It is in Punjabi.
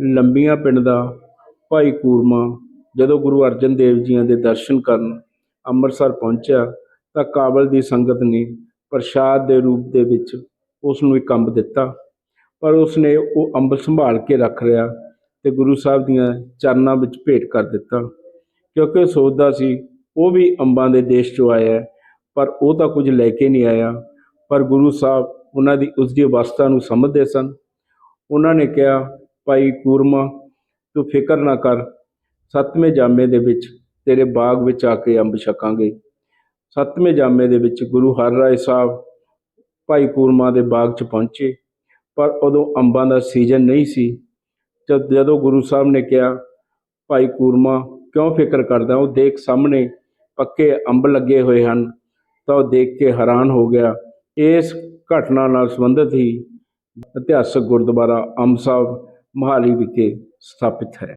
ਲੰਬੀਆਂ ਪਿੰਡ ਦਾ ਭਾਈ ਕੂਰਮਾ ਜਦੋਂ ਗੁਰੂ ਅਰਜਨ ਦੇਵ ਜੀਆਂ ਦੇ ਦਰਸ਼ਨ ਕਰਨ ਅੰਮ੍ਰਿਤਸਰ ਪਹੁੰਚਿਆ ਤਾਂ ਕਾਬਲ ਦੀ ਸੰਗਤ ਨੇ ਪ੍ਰਸ਼ਾਦ ਦੇ ਰੂਪ ਦੇ ਵਿੱਚ ਉਸ ਨੂੰ ਇੱਕ ਅੰਬ ਦਿੱਤਾ। ਪਰ ਉਸ ਨੇ ਉਹ ਅੰਬ ਸੰਭਾਲ ਕੇ ਰੱਖ ਲਿਆ ਤੇ ਗੁਰੂ ਸਾਹਿਬ ਦੀਆਂ ਚਰਨਾਂ ਵਿੱਚ ਭੇਟ ਕਰ ਦਿੱਤਾ। ਕਿਉਂਕਿ ਉਹ ਸੋਚਦਾ ਸੀ, ਉਹ ਵੀ ਅੰਬਾਂ ਦੇ ਦੇਸ਼ 'ਚੋਂ ਆਇਆ ਪਰ ਉਹ ਤਾਂ ਕੁਝ ਲੈ ਕੇ ਨਹੀਂ ਆਇਆ। ਪਰ ਗੁਰੂ ਸਾਹਿਬ ਉਹਨਾਂ ਦੀ ਉਸ ਦੀ ਅਵਸਥਾ ਨੂੰ ਸਮਝਦੇ ਸਨ। ਉਹਨਾਂ ਨੇ ਕਿਹਾ ਭਾਈ ਕੂਰਮਾ, ਤੂੰ ਫਿਕਰ ਨਾ ਕਰ। ਸੱਤਵੇਂ ਜਾਮੇ ਦੇ ਵਿੱਚ ਤੇਰੇ ਬਾਗ ਵਿੱਚ ਆ ਕੇ ਅੰਬ ਛਕਾਂਗੇ। ਸੱਤਵੇਂ ਜਾਮੇ ਦੇ ਵਿੱਚ ਗੁਰੂ ਹਰ ਰਾਏ ਸਾਹਿਬ ਭਾਈ ਕੂਰਮਾ ਦੇ ਬਾਗ 'ਚ ਪਹੁੰਚੇ। ਪਰ ਉਦੋਂ ਅੰਬਾਂ ਦਾ ਸੀਜ਼ਨ ਨਹੀਂ ਸੀ। ਜਦ, ਜਦੋਂ ਗੁਰੂ ਸਾਹਿਬ ਨੇ ਕਿਹਾ, ਭਾਈ ਕੂਰਮਾ, ਕਿਉਂ ਫਿਕਰ ਕਰਦਾ ਉਹ ਦੇਖ ਸਾਹਮਣੇ ਪੱਕੇ ਅੰਬ ਲੱਗੇ ਹੋਏ ਹਨ, ਤਾਂ ਉਹ ਦੇਖ ਕੇ ਹੈਰਾਨ ਹੋ ਗਿਆ। ਇਸ ਘਟਨਾ ਨਾਲ ਸੰਬੰਧਿਤ ਹੀ ਇਤਿਹਾਸਕ ਗੁਰਦੁਆਰਾ ਅੰਬ ਸਾਹਿਬ ਮੋਹਾਲੀ ਵਿਖੇ ਸਥਾਪਿਤ ਹੈ।